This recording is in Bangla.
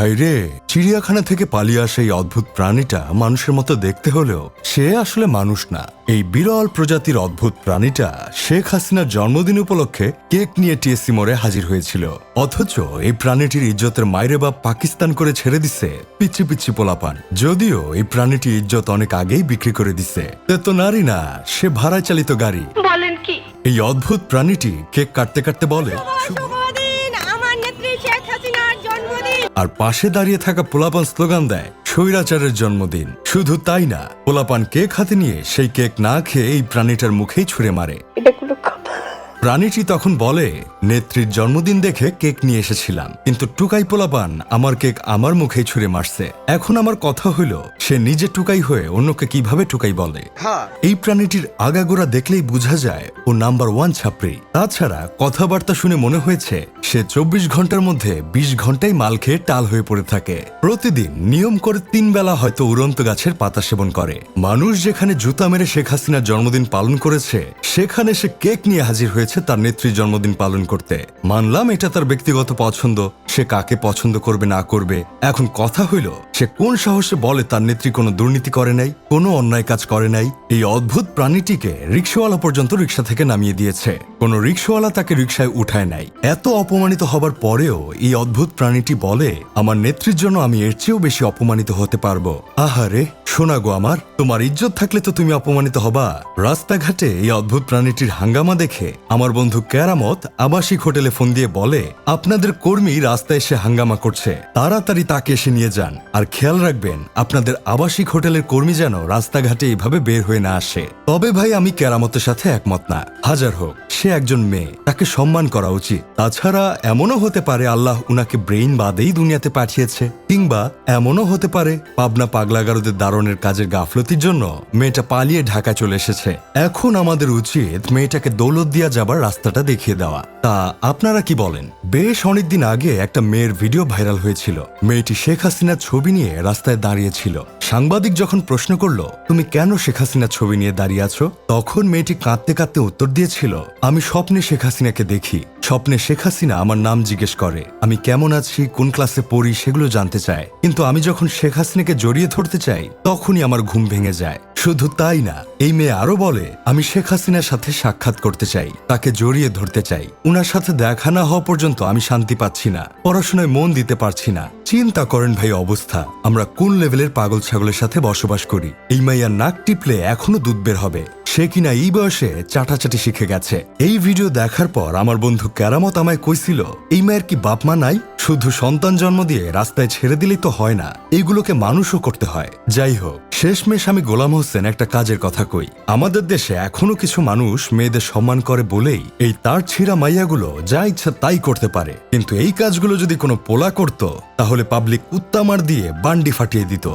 ভাইরে চিড়িয়াখানা থেকে পালিয়ে আসা এই অদ্ভুত প্রাণীটা মানুষের মতো দেখতে হলেও সে আসলে মানুষ না। এই বিরল প্রজাতির অদ্ভুত প্রাণীটা শেখ হাসিনার জন্মদিন উপলক্ষে কেক নিয়ে টিএসসি মোড়ে হাজির হয়েছিল। অথচ এই প্রাণীটির ইজ্জতের মাইরে বাপ পাকিস্তান করে ছেড়ে দিছে পিচ্ছি পিচ্ছি পোলাপান। যদিও এই প্রাণীটি ইজ্জত অনেক আগেই বিক্রি করে দিছে। তো নারী না সে ভাড়া চালিত গাড়ি। বলেন কি? এই অদ্ভুত প্রাণীটি কেক কাটতে কাটতে বলে শুভদিন আমার নেত্রী শেখ হাসিনার জন্মদিন আর পাশে দাঁড়িয়ে থাকা পোলাপান স্লোগান দেয়, স্বৈরাচারের জন্মদিন। শুধু তাই না, পোলাপান কেক হাতে নিয়ে সেই কেক না খেয়ে এই প্রাণীটার মুখেই ছুঁড়ে মারে। এটা প্রাণীটি তখন বলে নেত্রীর জন্মদিন দেখে কেক নিয়ে এসেছিলাম কিন্তু টুকাই পোলাপান আমার কেক আমার মুখেই ছুঁড়ে মারছে। এখন আমার কথা হইল সে নিজে টুকাই হয়ে অন্যকে কীভাবে টুকাই বলে? এই প্রাণীটির আগাগোড়া দেখলেই বোঝা যায় ও নাম্বার ওয়ান ছাপড়ি। তাছাড়া কথাবার্তা শুনে মনে হয়েছে সে চব্বিশ ঘণ্টার মধ্যে ২০ ঘন্টাই মাল খেয়ে টাল হয়ে পড়ে থাকে। প্রতিদিন নিয়ম করে তিন বেলা হয়তো উড়ন্ত গাছের পাতা সেবন করে। মানুষ যেখানে জুতা মেরে শেখ হাসিনার জন্মদিন পালন করেছে সেখানে সে কেক নিয়ে হাজির হয়েছে। তার নেত্রীর জন্মদিন পালন করতে। মানলাম এটা তার ব্যক্তিগত পছন্দ, সে কাকে পছন্দ করবে না করবে। এখন কথা হইল সে কোন সাহসে বলে তার নেত্রী কোনো দুর্নীতি করে নাই, কোনো অন্যায় কাজ করে নাই? এই অদ্ভুত প্রাণীটিকে রিক্সাওয়ালা পর্যন্ত রিক্সা থেকে নামিয়ে দিয়েছে। কোনো রিক্সাওয়ালা তাকে রিক্সায় উঠায় নাই। এত অপমানিত হবার পরেও এই অদ্ভুত প্রাণীটি বলে, আমার নেত্রীর জন্য আমি এর চেয়েও বেশি অপমানিত হতে পারব। আহারে শোনা গো আমার, তোমার ইজ্জত থাকলে তো তুমি অপমানিত হবা। রাস্তাঘাটে এই অদ্ভুত প্রাণীটির হাঙ্গামা দেখে আমার বন্ধু ক্যারামত আবাসিক হোটেলে ফোন দিয়ে বলে, আপনাদের কর্মী রাস্তায় এসে হাঙ্গামা করছে। তাড়াতাড়ি তাকে এসে নিয়ে যান। আর খেয়াল রাখবেন, আপনাদের আবাসিক হোটেলের কর্মী যেন রাস্তাঘাটে এইভাবে বের হয়ে না আসে। তবে ভাই, আমি কেরামতের সাথে একমত না। হাজার হোক। সে একজন মেয়ে, তাকে সম্মান করা উচিত। তাছাড়া এমনও হতে পারে আল্লাহ উনাকে ব্রেইন বাদেই দুনিয়াতে পাঠিয়েছে। কিংবা এমনও হতে পারে পাবনা পাগলাগারদের দারণের কাজের গাফলতির জন্য মেয়েটা পালিয়ে ঢাকা চলে এসেছে। এখন আমাদের উচিত মেয়েটাকে দৌলত দিয়া যাবার রাস্তাটা দেখিয়ে দেওয়া। তা আপনারা কি বলেন? বেশ অনেকদিন আগে একটা মেয়ের ভিডিও ভাইরাল হয়েছিল। মেয়েটি শেখ হাসিনার ছবি নিয়ে রাস্তায় দাঁড়িয়েছিল। সাংবাদিক যখন প্রশ্ন করল, তুমি কেন শেখ হাসিনা ছবি নিয়ে দাঁড়িয়ে আছো? তখন মেয়েটি কাঁদতে কাঁদতে উত্তর দিয়েছিল, আমি স্বপ্নে শেখ হাসিনাকে দেখি। স্বপ্নে শেখ হাসিনা আমার নাম জিজ্ঞেস করে, আমি কেমন আছি, কোন ক্লাসে পড়ি সেগুলো জানতে চায়। কিন্তু আমি যখন শেখ হাসিনাকে জড়িয়ে ধরতে চাই, তখনই আমার ঘুম ভেঙে যায়। শুধু তাই না, এই মেয়ে আরও বলে, আমি শেখ হাসিনার সাথে সাক্ষাৎ করতে চাই, তাকে জড়িয়ে ধরতে চাই। উনার সাথে দেখা না হওয়া পর্যন্ত আমি শান্তি পাচ্ছি না, পড়াশোনায় মন দিতে পারছি না। চিন্তা করেন ভাই অবস্থা, আমরা কোন লেভেলের পাগল ছাগলের সাথে বসবাস করি? এই মাইয়ার নাক টিপলে এখনও দুধ বের হবে। সে কিনা এই বয়সে চাটাচাটি শিখে গেছে। এই ভিডিও দেখার পর আমার বন্ধু ক্যারামত আমায় কইছিল, এই মায়ের কি বাপ মা নাই? শুধু সন্তান জন্ম দিয়ে রাস্তায় ছেড়ে দিলেই তো হয় না। এইগুলোকে মানুষও করতে হয়। যাই হোক শেষমেশ আমি গোলাম হোসেন একটা কাজের কথা কই। আমাদের দেশে এখনও কিছু মানুষ মেয়েদের সম্মান করে বলেই এই তার ছিঁড়া মাইয়াগুলো যা ইচ্ছা তাই করতে পারে। কিন্তু এই কাজগুলো যদি কোনো পোলা করত, তাহলে পাবলিক উত্তামার দিয়ে বান্ডি ফাটিয়ে দিত।